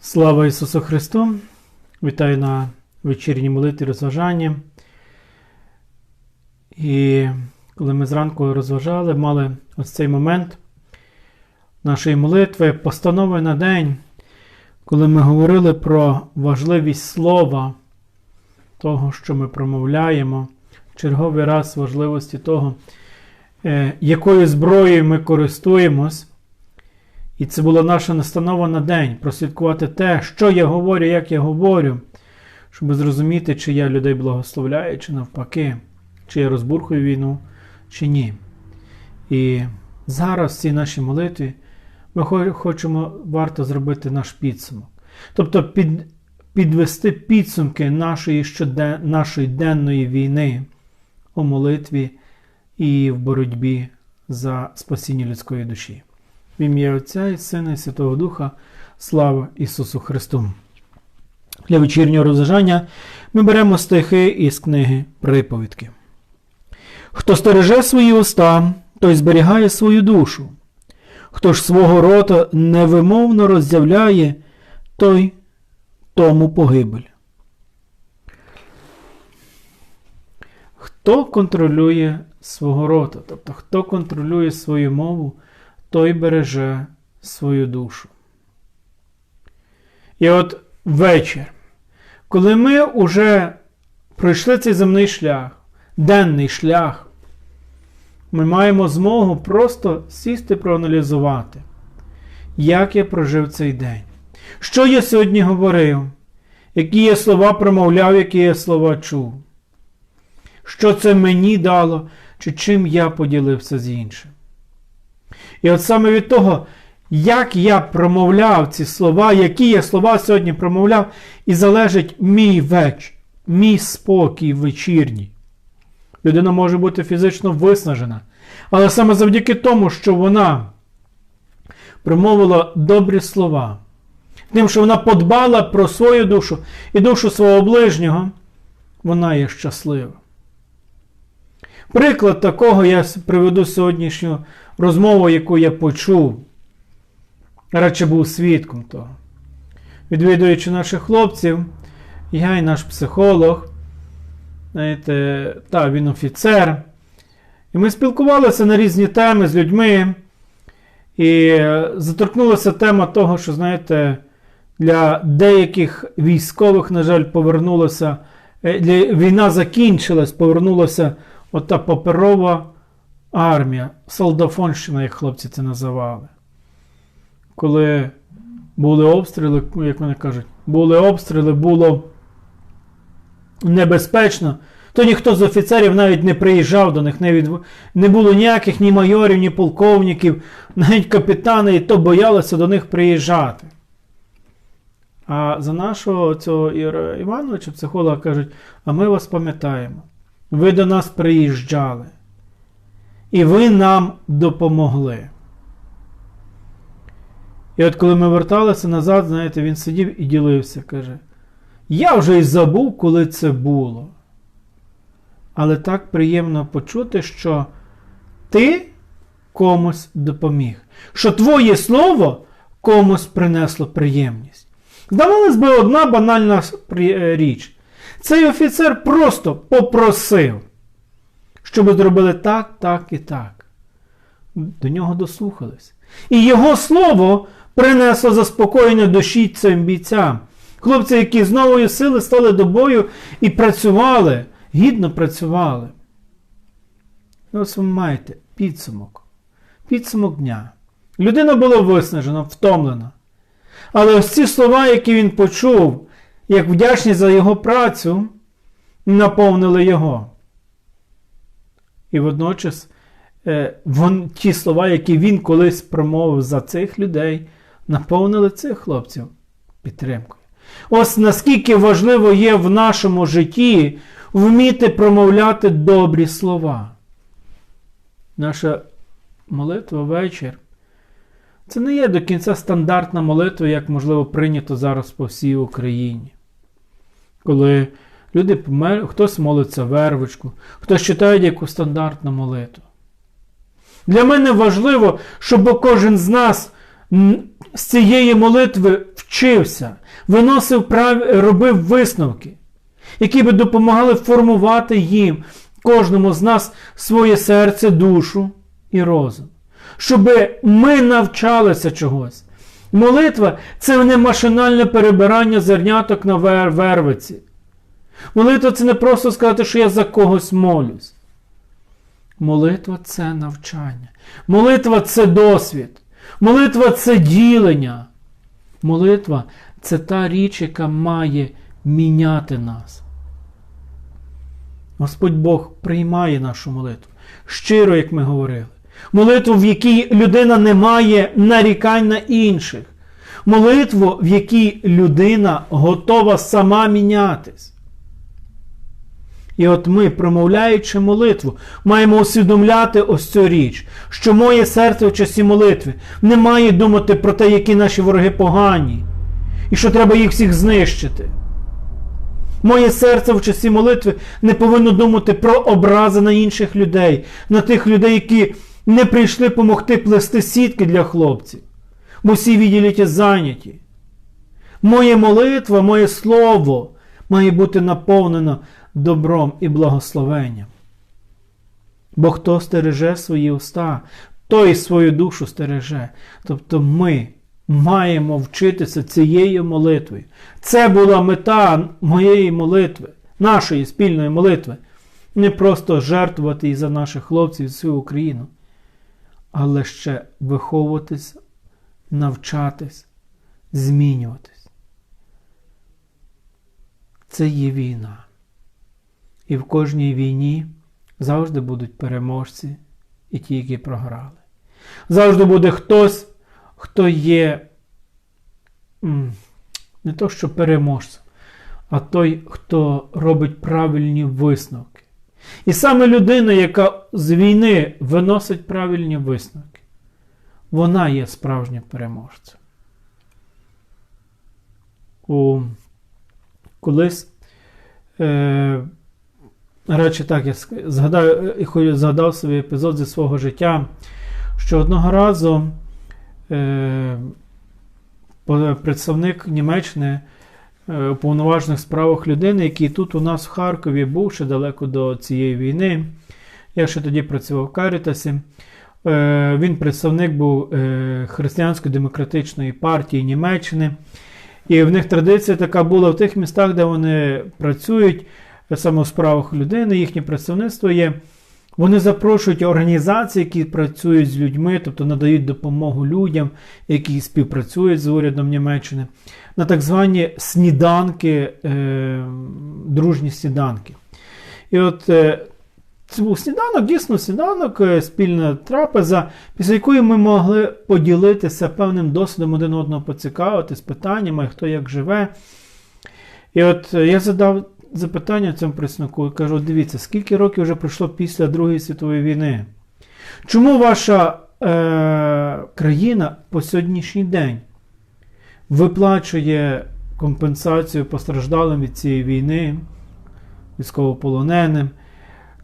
Слава Ісусу Христу! Вітаю на вечірній молитві розважанні. І коли ми зранку розважали, мали ось цей момент нашої молитви, постанови на день, коли ми говорили про важливість слова, того, що ми промовляємо, черговий раз важливості того, е, якою зброєю ми користуємось. І це була наша настанова на день прослідкувати те, що я говорю, як я говорю, щоб зрозуміти, чи я людей благословляю, чи навпаки, чи я розбурхую війну, чи ні. І зараз в цій нашій молитві ми хочемо варто зробити наш підсумок. Тобто під, підвести підсумки нашої, щоден, нашої денної війни у молитві і в боротьбі за спасіння людської душі. В ім'я Отця і Сина і Святого Духа, слава Ісусу Христу! Для вечірнього розважання ми беремо стихи із книги Приповідки. Хто стереже свої уста, той зберігає свою душу. Хто ж свого рота невимовно роззявляє, той тому погибель. Хто контролює свого рота, тобто хто контролює свою мову, той береже свою душу. І от вечір, коли ми вже пройшли цей земний шлях, денний шлях, ми маємо змогу просто сісти проаналізувати, як я прожив цей день. Що я сьогодні говорив, які я слова промовляв, які я слова чув. Що це мені дало, чи чим я поділився з іншим. І от саме від того, як я промовляв ці слова, які я слова сьогодні промовляв, і залежить мій вечір, мій спокій вечірній. Людина може бути фізично виснажена. Але саме завдяки тому, що вона промовила добрі слова, тим, що вона подбала про свою душу і душу свого ближнього, вона є щаслива. Приклад такого я приведу сьогоднішню розмову, яку я почув, радше був свідком того. Відвідуючи наших хлопців, я і наш психолог, знаєте, та, він офіцер. І ми спілкувалися на різні теми з людьми. І заторкнулася тема того, що, знаєте, для деяких військових, на жаль, повернулося, е, війна закінчилась, повернулася ота паперова армія, солдафонщина, як хлопці це називали. Коли були обстріли, як вони кажуть, були обстріли, було небезпечно, то ніхто з офіцерів навіть не приїжджав до них, не не було ніяких ні майорів, ні полковників, навіть капітани, і то боялися до них приїжджати. А за нашого цього Івановича, психолога, кажуть, а ми вас пам'ятаємо. Ви до нас приїжджали. І ви нам допомогли. І от коли ми верталися назад, знаєте, він сидів і ділився, каже, я вже й забув, коли це було. Але так приємно почути, що ти комусь допоміг, що твоє слово комусь принесло приємність. Здавалось би, одна банальна річ. Цей офіцер просто попросив щоб зробили так, так і так. До нього дослухались. І його слово принесло заспокоєння душі цим бійцям. Хлопці, які з нової сили стали до бою і працювали, гідно працювали. І ось ви маєте підсумок. Підсумок дня. Людина була виснажена, втомлена. Але ось ці слова, які він почув, як вдячність за його працю, наповнили його. І водночас е, вон, ті слова, які він колись промовив за цих людей, наповнили цих хлопців підтримкою. Ось наскільки важливо є в нашому житті вміти промовляти добрі слова. Наша молитва вечір. Це не є до кінця стандартна молитва, як, можливо, прийнято зараз по всій Україні. Коли Люди хтось молиться вервочку, хтось читає яку стандартну молитву. Для мене важливо, щоб кожен з нас з цієї молитви вчився, виносив прав... робив висновки, які би допомагали формувати їм, кожному з нас, своє серце, душу і розум. Щоб ми навчалися чогось. Молитва це не машинальне перебирання зерняток на вервиці. Молитва це не просто сказати, що я за когось молюсь. Молитва це навчання. Молитва це досвід. Молитва це ділення. Молитва це та річ, яка має міняти нас. Господь Бог приймає нашу молитву. Щиро, як ми говорили. Молитву, в якій людина не має нарікань на інших. Молитву, в якій людина готова сама мінятись. І от ми, промовляючи молитву, маємо усвідомляти ось цю річ, що моє серце в часі молитви не має думати про те, які наші вороги погані, і що треба їх всіх знищити. Моє серце в часі молитви не повинно думати про образи на інших людей, на тих людей, які не прийшли помогти плести сітки для хлопців, бо всі відділі ті зайняті. Моє молитва, моє слово має бути наповнено добром і благословенням. Бо хто стереже свої уста, той свою душу стереже. Тобто ми маємо вчитися цією молитвою. Це була мета моєї молитви, нашої спільної молитви. Не просто жертвувати і за наших хлопців і всю Україну, але ще виховуватись, навчатись, змінюватись. Це є війна. І в кожній війні завжди будуть переможці і ті, які програли. Завжди буде хтось, хто є не то, що переможцем, а той, хто робить правильні висновки. І саме людина, яка з війни виносить правильні висновки, вона є справжнім переможцем. У Колись е, Речі, так, я згадаю, згадав собі епізод зі свого життя, що одного разу е, представник Німеччини е, у повноважених справах людини, який тут у нас в Харкові був ще далеко до цієї війни. Я ще тоді працював в Карітасі. Е, він представник був е, Християнської демократичної партії Німеччини. І в них традиція така була в тих містах, де вони працюють саме у справах людини, їхнє представництво є. Вони запрошують організації, які працюють з людьми, тобто надають допомогу людям, які співпрацюють з урядом Німеччини, на так звані сніданки, е, дружні сніданки. І от е, це був сніданок, дійсно сніданок, е, спільна трапеза, після якої ми могли поділитися певним досвідом один одного поцікавитись питаннями, хто як живе. І от е, я задав запитання цьому приснаку і кажу: дивіться, скільки років вже пройшло після Другої світової війни? Чому ваша е, країна по сьогоднішній день виплачує компенсацію постраждалим від цієї війни, військовополоненим?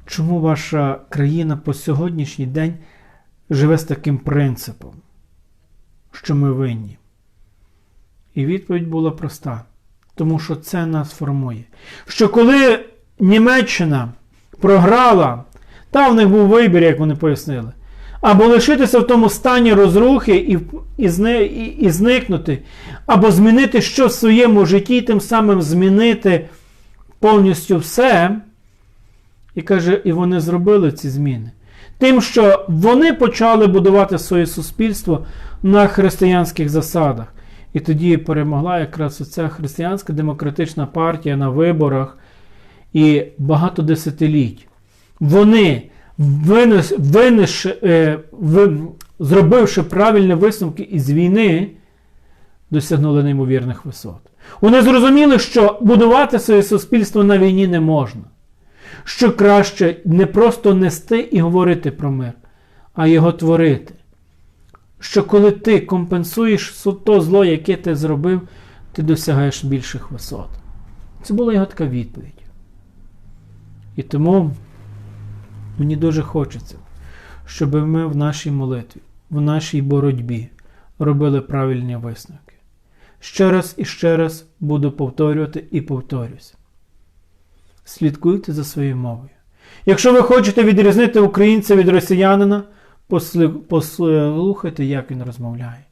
Чому ваша країна по сьогоднішній день живе з таким принципом, що ми винні? І відповідь була проста. Тому що це нас формує. Що коли Німеччина програла, та в них був вибір, як вони пояснили, або лишитися в тому стані розрухи і і, і, і зникнути, або змінити щось в своєму житті, тим самим змінити повністю все. І каже, і вони зробили ці зміни. Тим, що вони почали будувати своє суспільство на християнських засадах. І тоді перемогла якраз оця християнська демократична партія на виборах і багато десятиліть. Вони, винес, винеш, е, в, зробивши правильні висновки із війни, досягнули неймовірних висот. Вони зрозуміли, що будувати своє суспільство на війні не можна. Що краще не просто нести і говорити про мир, а його творити що коли ти компенсуєш то зло, яке ти зробив, ти досягаєш більших висот. Це була його така відповідь. І тому мені дуже хочеться, щоб ми в нашій молитві, в нашій боротьбі робили правильні висновки. Ще раз і ще раз буду повторювати і повторюсь. Слідкуйте за своєю мовою. Якщо ви хочете відрізнити українця від росіянина, послухайте, як він розмовляє.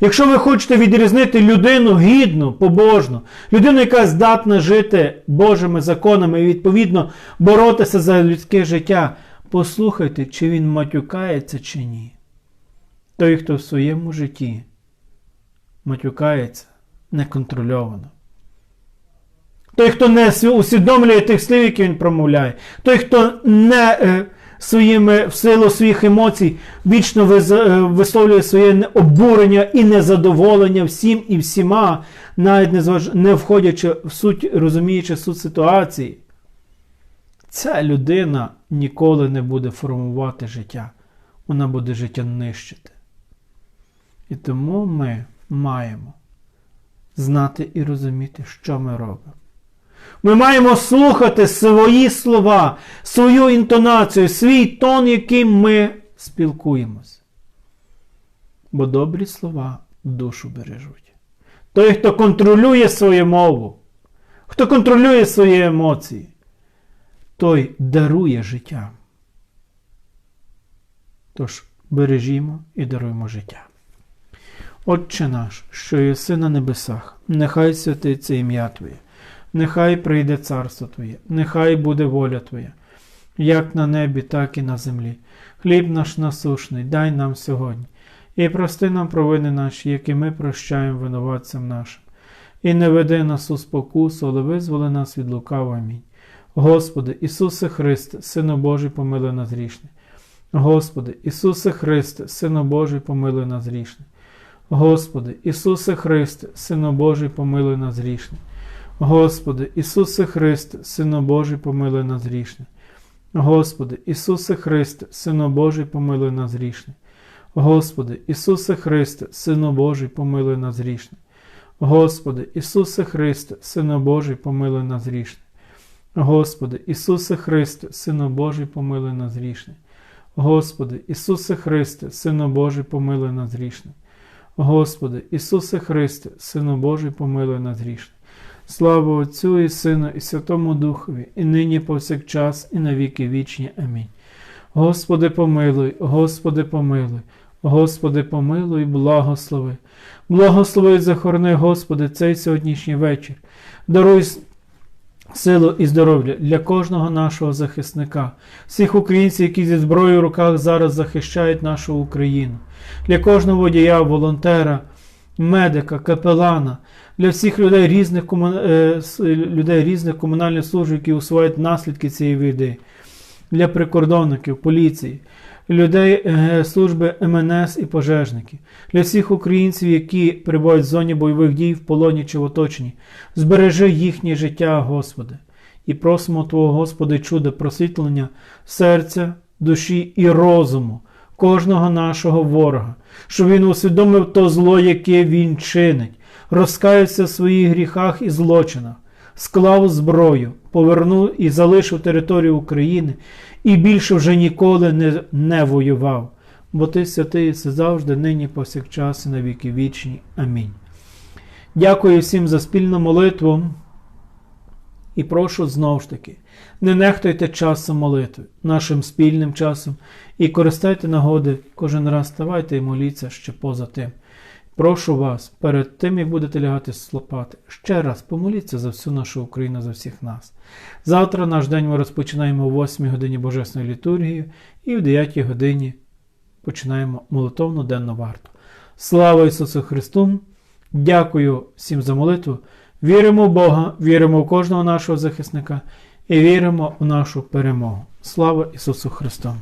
Якщо ви хочете відрізнити людину гідну, побожну, людину, яка здатна жити Божими законами і відповідно боротися за людське життя, послухайте, чи він матюкається, чи ні. Той, хто в своєму житті матюкається неконтрольовано. Той, хто не усвідомлює тих слів, які він промовляє, той, хто не е, своїми, в силу своїх емоцій вічно е, висловлює своє обурення і незадоволення всім і всіма, навіть не, не входячи в суть, розуміючи суть ситуації, ця людина ніколи не буде формувати життя. Вона буде життя нищити. І тому ми маємо знати і розуміти, що ми робимо. Ми маємо слухати свої слова, свою інтонацію, свій тон, яким ми спілкуємося. Бо добрі слова душу бережуть. Той, хто контролює свою мову, хто контролює свої емоції, той дарує життя. Тож бережімо і даруємо життя. Отче наш, що єси на небесах, нехай святиться ім'я Твоє. Нехай прийде царство Твоє, нехай буде воля Твоя, як на небі, так і на землі. Хліб наш насушний, дай нам сьогодні, і прости нам провини наші, які ми прощаємо винуватцям нашим. І не веди нас у спокусу, але визволи нас від лукавого. Амінь. Господи, Ісусе Христе, Сину Божий, помилуй нас грішне. Господи, Ісусе Христе, Сину Божий, помилуй нас грішне. Господи, Ісусе Христе, Сину Божий, помилуй нас грішне. Господи, Ісусе Христе, Сино Божий, помилуй нас грішне. Господи, Ісусе Христе, Сино Божий, помилуй нас грішне. Господи, Ісусе Христе, Сино Божий, помилуй нас грішне. Господи, Ісусе Христе, Сино Божий, помилуй нас грішне. Господи, Ісусе Христе, Сино Божий, помилуй нас грішне. Господи, Ісусе Христе, Сино Божий, помилуй нас грішне. Господи, Ісусе Христе, Сино Божий, помилуй нас грішне. Слава Отцю і Сину, і Святому Духові, і нині повсякчас, і на віки вічні. Амінь. Господи, помилуй, Господи, помилуй, Господи, помилуй, благослови. Благослови і захорони, Господи, цей сьогоднішній вечір. Даруй силу і здоров'я для кожного нашого захисника, всіх українців, які зі зброєю в руках зараз захищають нашу Україну, для кожного водія, волонтера, медика, капелана для всіх людей різних е, людей різних комунальних служб, які усувають наслідки цієї війни, для прикордонників, поліції, людей е, служби МНС і пожежників, для всіх українців, які перебувають в зоні бойових дій в полоні чи в оточенні. Збережи їхнє життя, Господи, і просимо Твого, Господи, чудо, просвітлення серця, душі і розуму. Кожного нашого ворога, щоб він усвідомив то зло, яке він чинить, розкаявся в своїх гріхах і злочинах, склав зброю, повернув і залишив територію України і більше вже ніколи не, не воював. Бо ти святий все завжди, нині, повсякчас, і на віки вічні. Амінь. Дякую всім за спільну молитву. І прошу знову ж таки, не нехтуйте часом молитви, нашим спільним часом, і користайте нагоди, кожен раз ставайте і моліться ще поза тим. Прошу вас, перед тим, як будете лягати слопати, ще раз помоліться за всю нашу Україну, за всіх нас. Завтра наш день ми розпочинаємо о 8 годині Божесної літургії і в 9 годині починаємо молитовну денну варту. Слава Ісусу Христу! Дякую всім за молитву. Віримо в Бога, віримо в кожного нашого захисника і віримо в нашу перемогу. Слава Ісусу Христу!